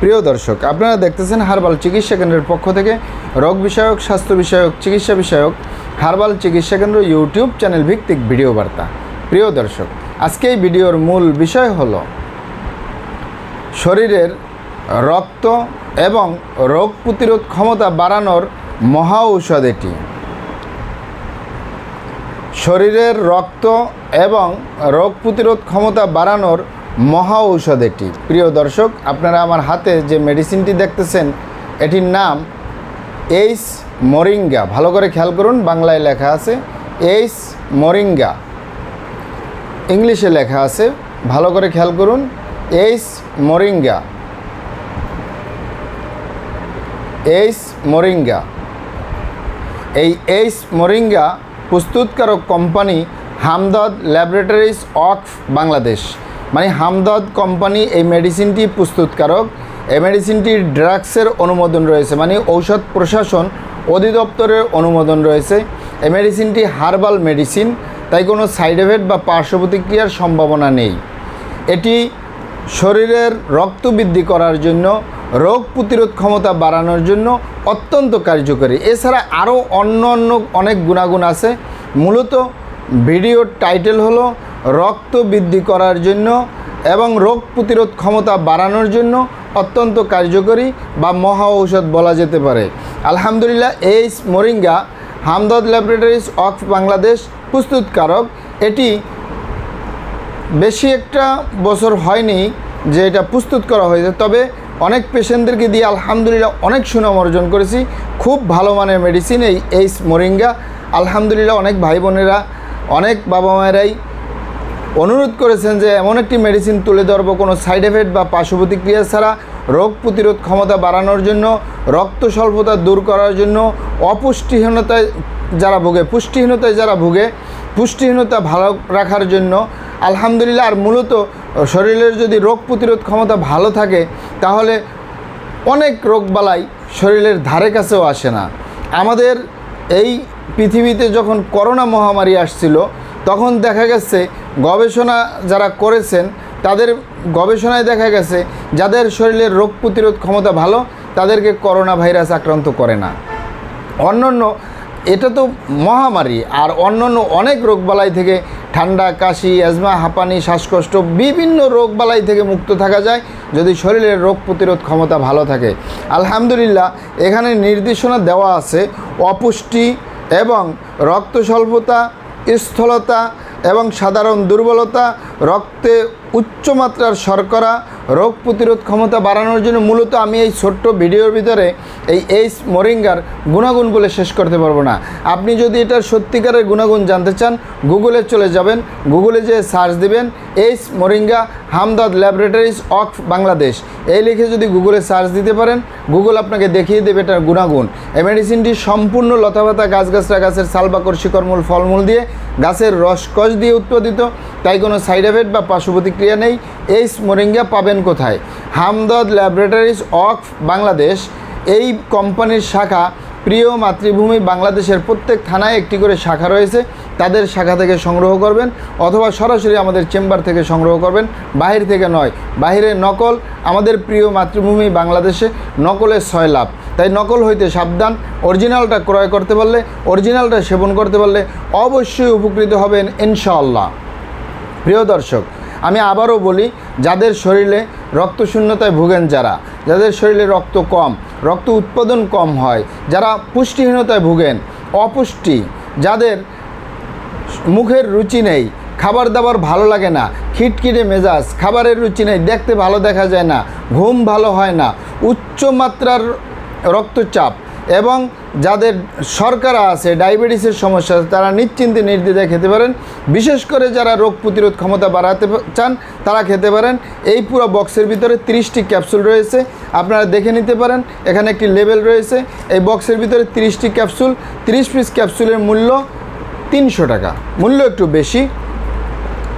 প্রিয় দর্শক, আপনারা দেখতেছেন হারবাল চিকিৎসা কেন্দ্রের পক্ষ থেকে রোগ বিষয়ক, স্বাস্থ্য বিষয়ক, চিকিৎসা বিষয়ক হারবাল চিকিৎসা কেন্দ্র ইউটিউব চ্যানেল ভিত্তিক ভিডিও বার্তা। প্রিয় দর্শক, আজকে এই ভিডিওর মূল বিষয় হল শরীরের রক্ত এবং রোগ প্রতিরোধ ক্ষমতা বাড়ানোর মহা ঔষধ এটি। শরীরের রক্ত এবং রোগ প্রতিরোধ ক্ষমতা বাড়ানোর মহা ঔষধ এটি। প্রিয় দর্শক, আপনারা আমার হাতে যে মেডিসিনটি দেখতেছেন, এটির নাম এইস মরিঙ্গা। ভালো করে খেয়াল করুন, বাংলায় লেখা আছে এইস মরিঙ্গা। ইংলিশে লেখা আছে, ভালো করে খেয়াল করুন এইস মরিঙ্গা। এইস মরিঙ্গা। এই এইস মরিঙ্গা প্রস্তুতকারক company Hamdard laboratories of Bangladesh. মানে হামদদ কোম্পানি এই মেডিসিনটি প্রস্তুতকারক। এই মেডিসিনটি ড্রাগসের অনুমোদন রয়েছে মানে ঔষধ প্রশাসন অধিদপ্তরের অনুমোদন রয়েছে। এই মেডিসিনটি হার্বাল মেডিসিন, তাই কোনো সাইড এফেক্ট বা পার্শ্ব প্রতিক্রিয়ার সম্ভাবনা নেই। এটি শরীরের রক্ত বৃদ্ধি করার জন্য, রোগ প্রতিরোধ ক্ষমতা বাড়ানোর জন্য অত্যন্ত কার্যকরী। এছাড়া আরও অন্য অন্য অনেক গুণাগুণ আছে। মূলত ভিডিওর টাইটেল হলো রক্ত বৃদ্ধি করার জন্য এবং রোগ প্রতিরোধ ক্ষমতা বাড়ানোর জন্য অত্যন্ত কার্যকরী বা মহা ঔষধ বলা যেতে পারে। আলহামদুলিল্লাহ Ace Moringa, Hamdard laboratories of Bangladesh প্রস্তুতকারক। এটি বেশি একটা বছর হয়নি যে এটা প্রস্তুত করা হয়েছে, তবে অনেক পেশেন্টদেরকে দিয়ে আলহামদুলিল্লাহ অনেক সুনাম অর্জন করেছি। খুব ভালো মানের মেডিসিন এই এইস মোরিঙ্গা। আলহামদুলিল্লাহ, অনেক ভাই বোনেরা, অনেক বাবা মায়েরাই অনুরোধ করেছেন যে এমন একটি মেডিসিন তুলে ধরবো, কোনো সাইড এফেক্ট বা পার্শ্ব প্রতিক্রিয়া ছাড়া রোগ প্রতিরোধ ক্ষমতা বাড়ানোর জন্য, রক্ত স্বল্পতা দূর করার জন্য, অপুষ্টিহীনতায় যারা ভোগে, পুষ্টিহীনতায় যারা ভোগে, পুষ্টিহীনতা ভালো রাখার জন্য, আলহামদুলিল্লাহ, আর মূলত শরীরের যদি রোগ প্রতিরোধ ক্ষমতা ভালো থাকে, তাহলে অনেক রোগবালাই শরীরের ধারে কাছেও আসে না। আমাদের এই পৃথিবীতে যখন করোনা মহামারী আসছিল, তখন দেখা গেছে গবেষণা যারা করেছেন, তাদের গবেষণায় দেখা গেছে, যাদের শরীরের রোগ প্রতিরোধ ক্ষমতা ভালো, তাদেরকে করোনা ভাইরাস আক্রান্ত করে না। অন্যান্য, এটা তো মহামারী, আর অন্যান্য অনেক রোগবালাই থেকে ঠান্ডা, কাশি, অ্যাজমা, হাঁপানি, শ্বাসকষ্ট, বিভিন্ন রোগবালাই থেকে মুক্ত থাকা যায় যদি শরীরের রোগ প্রতিরোধ ক্ষমতা ভালো থাকে। আলহামদুলিল্লাহ, এখানে নির্দেশনা দেওয়া আছে অপুষ্টি এবং রক্ত স্বল্পতা স্থূলতা এবং সাধারণ দুর্বলতা, রক্তে উচ্চমাত্রার শর্করা, রোগ প্রতিরোধ ক্ষমতা বাড়ানোর জন্য মূলত আমি এই ছোট্ট ভিডিওর ভিতরে এই এইস মরিঙ্গার গুণাগুণ বলে শেষ করতে পারব না। আপনি যদি এটার সত্যিকারের গুণাগুণ জানতে চান, গুগলে চলে যাবেন, গুগলে যে সার্চ দিবেন Ace Moringa Hamdard laboratories of Bangladesh. এই লিখে যদি গুগলে সার্চ দিতে পারেন, গুগল আপনাকে দেখিয়ে দেবে এটার গুণাগুণ। এই মেডিসিনটি সম্পূর্ণ লতাপাতা গাছগাছরা গাছের সালবাকর শিকড়মূল ফলমূল দিয়ে গাছের রসকস দিয়ে উৎপাদিত। তাই কোনো সাইড এফেক্ট বা পার্শ্ব প্রতিক্রিয়া নেই। এইস মরিঙ্গা পাবেন কোথায়? Hamdard laboratories of Bangladesh. এই কোম্পানির শাখা প্রিয় মাতৃভূমি বাংলাদেশের প্রত্যেক থানায় একটি করে শাখা রয়েছে। তাদের শাখা থেকে সংগ্রহ করবেন অথবা সরাসরি আমাদের চেম্বার থেকে সংগ্রহ করবেন। বাহির থেকে নয়, বাহিরে নকল। আমাদের প্রিয় মাতৃভূমি বাংলাদেশে নকলের ছয় লাভ। তাই নকল হইতে সাবধান, অরিজিনালটা ক্রয় করতে পারলে, অরিজিনালটা সেবন করতে পারলে অবশ্যই উপকৃত হবেন ইনশাআল্লাহ। প্রিয় দর্শক, আমি আবারও বলি যাদের শরীরে রক্তশূন্যতায় ভুগেন যারা, যাদের শরীরে রক্ত কম, রক্ত উৎপাদন কম হয়, যারা পুষ্টিহীনতায় ভুগেন, অপুষ্টি, যাদের মুখের রুচি নেই খাবার দাবার ভালো লাগে না, খিটখিটে মেজাজ, খাবারের রুচি নেই, দেখতে ভালো দেখা যায় না, ঘুম ভালো হয় না উচ্চ মাত্রার রক্তচাপ এবং যাদের শর্করা আছে, ডায়াবেটিসের সমস্যা আছে, তারা নিশ্চিন্তে নির্দ্বিধায় খেতে পারেন। বিশেষ করে যারা রোগ প্রতিরোধ ক্ষমতা বাড়াতে চান, তারা খেতে পারেন। এই পুরো বক্সের ভিতরে তিরিশটি ক্যাপসুল রয়েছে। আপনারা দেখে নিতে পারেন, এখানে একটি লেবেল রয়েছে। এই বক্সের ভিতরে তিরিশটি ক্যাপসুল, তিরিশ পিস ক্যাপসুলের মূল্য তিনশো টাকা। মূল্য একটু বেশি,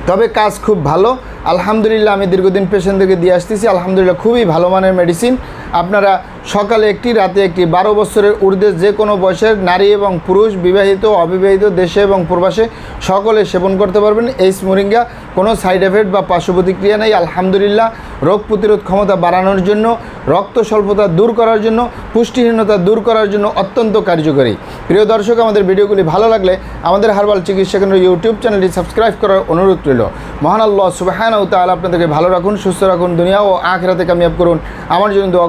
তবে কাজ খুব ভালো। আলহামদুলিল্লাহ, আমি দীর্ঘদিন পেশেন্টদেরকে দিয়ে আসতেছি। আলহামদুলিল্লাহ, খুবই ভালো মানের মেডিসিন। আপনারা সকালে একটি, রাতে একটি, বারো বছরের ঊর্ধ্বে যে কোনো বয়সের নারী এবং পুরুষ, বিবাহিত, অবিবাহিত, দেশে এবং প্রবাসে সকলে সেবন করতে পারবেন। এই মোরিঙ্গা কোনো সাইড এফেক্ট বা পার্শ্ব প্রতিক্রিয়া নেই। আলহামদুলিল্লাহ, রোগ প্রতিরোধ ক্ষমতা বাড়ানোর জন্য, রক্ত স্বল্পতা দূর করার জন্য, পুষ্টিহীনতা দূর করার জন্য অত্যন্ত কার্যকরী। প্রিয় দর্শক, আমাদের ভিডিওগুলি ভালো লাগলে আমাদের হারবাল চিকিৎসা কেন্দ্র ইউটিউব চ্যানেলটি সাবস্ক্রাইব করার অনুরোধ রইল। মহান আল্লাহ সুবাহান তাহলে আপনাদেরকে ভালো রাখুন, সুস্থ রাখুন, দুনিয়া ও আখ রাতে কামিয়াব করুন। আমার জন্য দোয়া